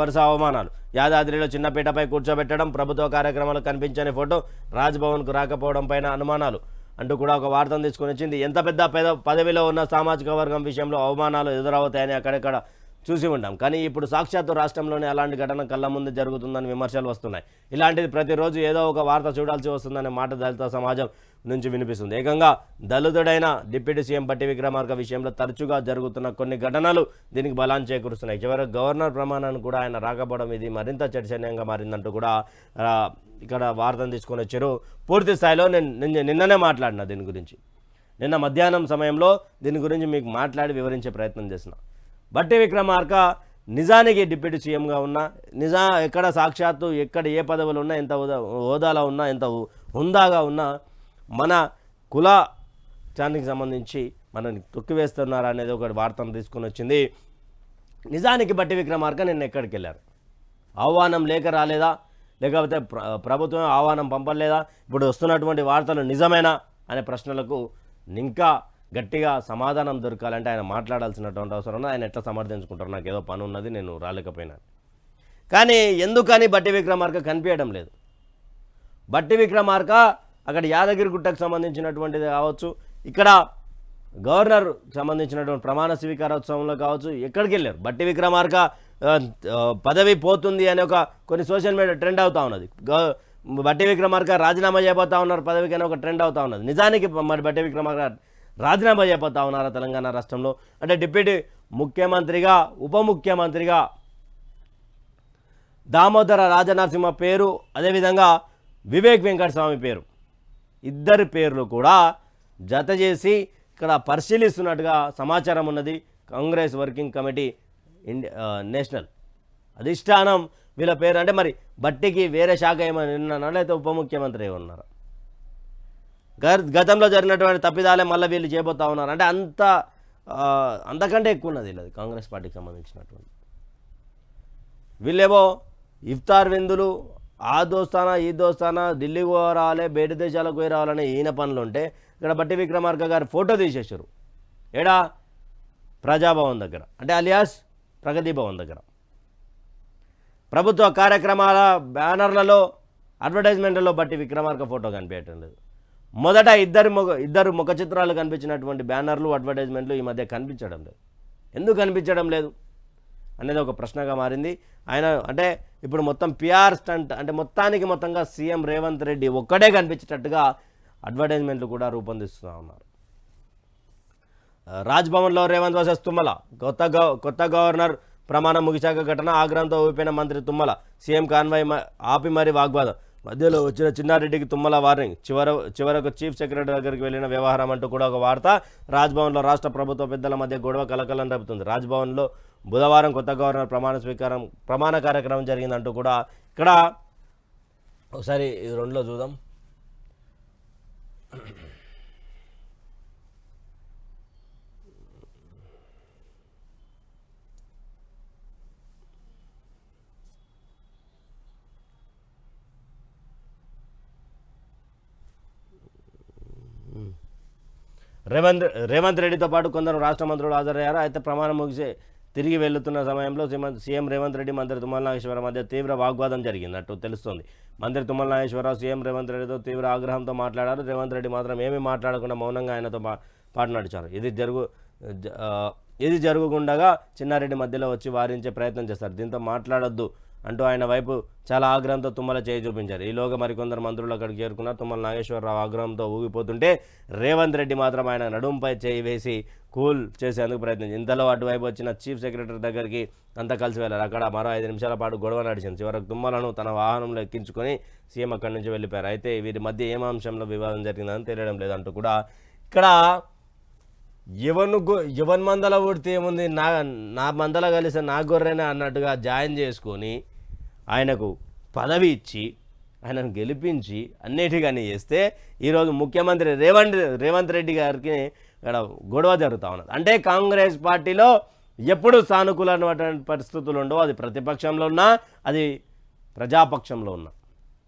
వరుస అవమానాలు. యాదాద్రిలో చిన్నపీటపై కూర్చోబెట్టడం ప్రభుత్వ కార్యక్రమాలు కనిపించని ఫోటో రాజ్భవన్కు రాకపోవడం పైన అనుమానాలు. అంటూ కూడా ఒక వార్తను తీసుకొని వచ్చింది. ఎంత పెద్ద పదవిలో ఉన్న సామాజిక వర్గం విషయంలో అవమానాలు ఎదురవుతాయని అక్కడక్కడ చూసి ఉంటాం కానీ ఇప్పుడు సాక్షాత్తు రాష్ట్రంలోనే అలాంటి ఘటన కళ్ళ ముందు జరుగుతుందని విమర్శలు వస్తున్నాయి. ఇలాంటిది ప్రతిరోజు ఏదో ఒక వార్త చూడాల్సి వస్తుందనే మాట దళిత సమాజం నుంచి వినిపిస్తుంది. ఏకంగా దళితుడైన డిప్యూటీ సీఎం పట్టి విక్రమార్క విషయంలో తరచుగా జరుగుతున్న కొన్ని ఘటనలు దీనికి బలాన్ని చేకూరుస్తున్నాయి. చివరికి గవర్నర్ ప్రమాణాన్ని కూడా ఆయన రాకపోవడం ఇది మరింత చర్చనీయంగా మారిందంటూ కూడా ఇక్కడ వార్తను తీసుకొని వచ్చారు. పూర్తి స్థాయిలో నేను నిన్ననే మాట్లాడిన దీని గురించి. నిన్న మధ్యాహ్నం సమయంలో దీని గురించి మీకు మాట్లాడి వివరించే ప్రయత్నం చేసిన బట్టి విక్రమార్క నిజానికి డిప్యూటీ సీఎంగా ఉన్నా నిజా ఎక్కడ సాక్షాత్తు ఎక్కడ ఏ పదవులు ఉన్నా ఎంత హోదా హోదాలో ఉన్నా ఎంత హుందాగా ఉన్నా మన కులాచానికి సంబంధించి మనని తొక్కివేస్తున్నారు అనేది ఒక వార్తను తీసుకొని వచ్చింది. నిజానికి బట్టి విక్రమార్క నిన్న ఎక్కడికి వెళ్ళారు ఆహ్వానం లేక రాలేదా? లేకపోతే ప్రభుత్వం ఆహ్వానం పంపలేదా? ఇప్పుడు వస్తున్నటువంటి వార్తలు నిజమేనా? అనే ప్రశ్నలకు ఇంకా గట్టిగా సమాధానం దొరకాలంటే ఆయన మాట్లాడాల్సినటువంటి అవసరం ఉంది ఆయన ఎట్లా సమర్థించుకుంటారు నాకు ఏదో పని ఉన్నది నేను రాలేకపోయినా. కానీ ఎందుకని బట్టి విక్రమార్క కనిపించడం లేదు. బట్టి విక్రమార్క అక్కడ యాదగిరి గుట్టకు సంబంధించినటువంటిది కావచ్చు ఇక్కడ గవర్నర్ సంబంధించినటువంటి ప్రమాణ స్వీకారోత్సవంలో కావచ్చు ఎక్కడికి వెళ్ళారు? బట్టి విక్రమార్క పదవి పోతుంది అనే ఒక కొన్ని సోషల్ మీడియా ట్రెండ్ అవుతా ఉన్నది. గ- బట్టి విక్రమార్క రాజీనామా చేయబోతా ఉన్నారు పదవికి అనే ఒక ట్రెండ్ అవుతా ఉన్నది. నిజానికి మరి బట్టి విక్రమార్క రాజీనామా చేయబోతా ఉన్నారా తెలంగాణ రాష్ట్రంలో? అంటే డిప్యూటీ ముఖ్యమంత్రిగా ఉప ముఖ్యమంత్రిగా దామోదర రాజనరసింహ పేరు అదేవిధంగా వివేక్ వెంకటస్వామి పేరు. ఇద్దరి పేర్లు కూడా జత చేసి ఇక్కడ పరిశీలిస్తున్నట్టుగా సమాచారం ఉన్నది కాంగ్రెస్ వర్కింగ్ కమిటీ నేషనల్. అధిష్టానం వీళ్ళ పేరు అంటే మరి బట్టికి వేరే శాఖ ఏమైనా ఉన్నారా లేకపోతే ఉప ముఖ్యమంత్రి ఉన్నారా గతంలో జరిగినటువంటి తప్పిదాలే మళ్ళీ వీళ్ళు చేయబోతా ఉన్నారు. అంటే అంత అంతకంటే ఎక్కువ ఉన్నది వీళ్ళది కాంగ్రెస్ పార్టీకి సంబంధించినటువంటి. వీళ్ళేమో ఇఫ్తార్ విందులు ఆ దోస్తానా ఈ దోస్తానా ఢిల్లీకి పోయి రావాలి బయట దేశాలకు పోయి రావాలనే ఈయన పనులు ఉంటే ఇక్కడ బట్టి విక్రమార్క గారు ఫోటో తీసేశారు. ఏడా? ప్రజాభవన్ దగ్గర. అంటే అలియాస్ ప్రగతి భవన్ దగ్గర. ప్రభుత్వ కార్యక్రమాల బ్యానర్లలో అడ్వర్టైజ్మెంట్లలో బట్టి విక్రమార్క ఫోటో కనిపించటం లేదు. మొదట ఇద్దరు ముఖ ఇద్దరు ముఖ చిత్రాలు కనిపించినటువంటి బ్యానర్లు అడ్వర్టైజ్మెంట్లు ఈ మధ్య కనిపించడం లేదు. ఎందుకు కనిపించడం లేదు? అనేది ఒక ప్రశ్నగా మారింది. ఆయన అంటే ఇప్పుడు మొత్తం పిఆర్ స్టంట్ అంటే మొత్తానికి మొత్తంగా సీఎం రేవంత్ రెడ్డి ఒక్కడే కనిపించేటట్టుగా అడ్వర్టైజ్మెంట్లు కూడా రూపొందిస్తూ ఉన్నారు. రాజ్భవన్లో రేవంత్ వర్సెస్ తుమ్మల కొత్త గవ కొత్త గవర్నర్ ప్రమాణం ముగిశాక ఘటన ఆగ్రహంతో ఊపిన మంత్రి తుమ్మల సీఎం కాన్వాయ్ ఆపి మరి వాగ్వాదం. మధ్యలో వచ్చిన చిన్నారెడ్డికి తుమ్మల వార్నింగ్. చివర చివరకు చీఫ్ సెక్రటరీ దగ్గరికి వెళ్ళిన వ్యవహారం అంటూ కూడా ఒక వార్త. రాజ్భవన్లో రాష్ట్ర ప్రభుత్వ పెద్దల మధ్య గొడవ కలకలం రేపుతుంది. రాజ్భవన్లో బుధవారం కొత్త గవర్నర్ ప్రమాణ స్వీకారం ప్రమాణ కార్యక్రమం జరిగిందంటూ కూడా ఇక్కడ ఒకసారి ఇది రెండులో చూద్దాం. రేవంత్ రేవంత్ రెడ్డితో పాటు కొందరు రాష్ట్ర మంత్రులు హాజరయ్యారు. అయితే ప్రమాణం ముగిసి తిరిగి వెళ్తున్న సమయంలో సీఎం రేవంత్ రెడ్డి మంత్రి తుమ్మల నాగేశ్వరరావు మధ్య తీవ్ర వాగ్వాదం జరిగిందట్టు తెలుస్తోంది. మంత్రి తుమ్మల నాగేశ్వరరావు సీఎం రేవంత్ రెడ్డితో తీవ్ర ఆగ్రహంతో మాట్లాడారు. రేవంత్ రెడ్డి మాత్రం ఏమీ మాట్లాడకుండా మౌనంగా ఆయనతో పాటు పాట నడిచారు. ఇది జరుగు జ- ఇది జరుగుకుండగా చిన్నారెడ్డి మధ్యలో వచ్చి వారించే ప్రయత్నం చేస్తారు. దీంతో మాట్లాడొద్దు. అంటూ ఆయన వైపు చాలా ఆగ్రహంతో తుమ్మల చేయి చూపించారు. ఈలోగా మరికొందరు మంత్రులు అక్కడికి చేరుకున్నారు తుమ్మల నాగేశ్వరరావు ఆగ్రహంతో ఊగిపోతుంటే రేవంత్ రెడ్డి మాత్రం ఆయన నడుంపై చేయి వేసి కూల్ చేసేందుకు ప్రయత్నించి ఇంతలో అటువైపు వచ్చిన చీఫ్ సెక్రటరీ దగ్గరికి అంతా కలిసి వెళ్ళారు. అక్కడ మరో ఐదు నిమిషాల పాటు గొడవ నడిచింది. చివరకు తుమ్మలను తన వాహనంలో ఎక్కించుకొని సీఎం అక్కడి నుంచి వెళ్ళిపోయారు. అయితే వీరి మధ్య ఏం అంశంలో వివాదం జరిగిందని తెలియడం లేదంటూ కూడా ఇక్కడ ఎవను ఎవరి మందల పుడితే ఏముంది? నా నా మందల కలిసి నా గొర్రెనే అన్నట్టుగా జాయిన్ చేసుకొని ఆయనకు పదవి ఇచ్చి ఆయనను గెలిపించి అన్నిటికని చేస్తే ఈరోజు ముఖ్యమంత్రి రేవంత్ రేవంత్ రెడ్డి గారికి ఇక్కడ గొడవ జరుగుతూ ఉన్నది. అంటే కాంగ్రెస్ పార్టీలో ఎప్పుడు సానుకూలమైనటువంటి పరిస్థితులు ఉండవు. అది ప్రతిపక్షంలో ఉన్నా అది ప్రజాపక్షంలో ఉన్నా.